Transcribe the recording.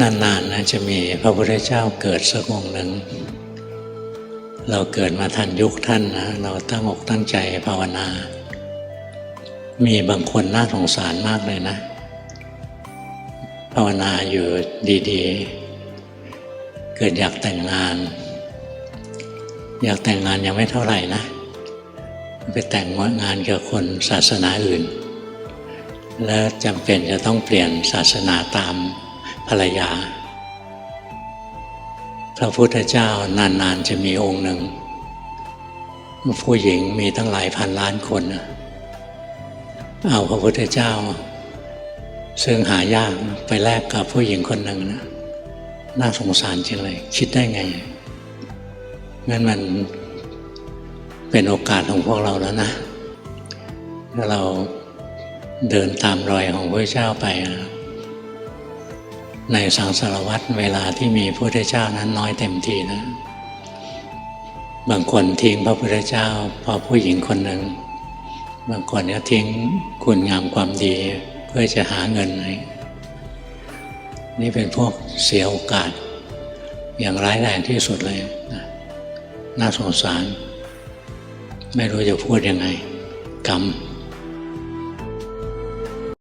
นานๆนะจะมีพระพุทธเจ้าเกิดสักองค์หนึ่ง เราเกิดมาทันยุคท่านนะเราตั้งอกตั้งใจภาวนา มีบางคนน่าสงสารมากเลยนะ ภาวนาอยู่ดีๆ เกิดอยากแต่งงาน อยากแต่งงานยังไม่เท่าไหร่นะ ไปแต่งงานกับคนศาสนาอื่น แล้วจำเป็นจะต้องเปลี่ยนศาสนาตาม ภรรยา พระพุทธเจ้านานๆจะมีองค์หนึ่ง ผู้หญิงมีตั้งหลายพันล้านคนนะเอาพระพุทธเจ้า ซึ่งหายากไปแลกกับผู้หญิงคนหนึ่งนะน่าสงสารจริงเลย คิดได้ไงงั้นมันเป็นโอกาสของพวกเราแล้วนะถ้าเราเดินตามรอยของพระเจ้าไปนะ ในสังสารวัตรเวลาที่มีพระพุทธเจ้านั้นน้อยเต็มทีนะ บางคนทิ้งพระพุทธเจ้าพราะผู้หญิงคนหนึ่ง บางคนก็ทิ้งคุณงามความดีเพื่อจะหาเงินไรนี่เป็นพวกเสียโอกาส อย่างร้ายแรงที่สุดเลยนะน่าสงสาร ไม่รู้จะพูดยังไง กรรม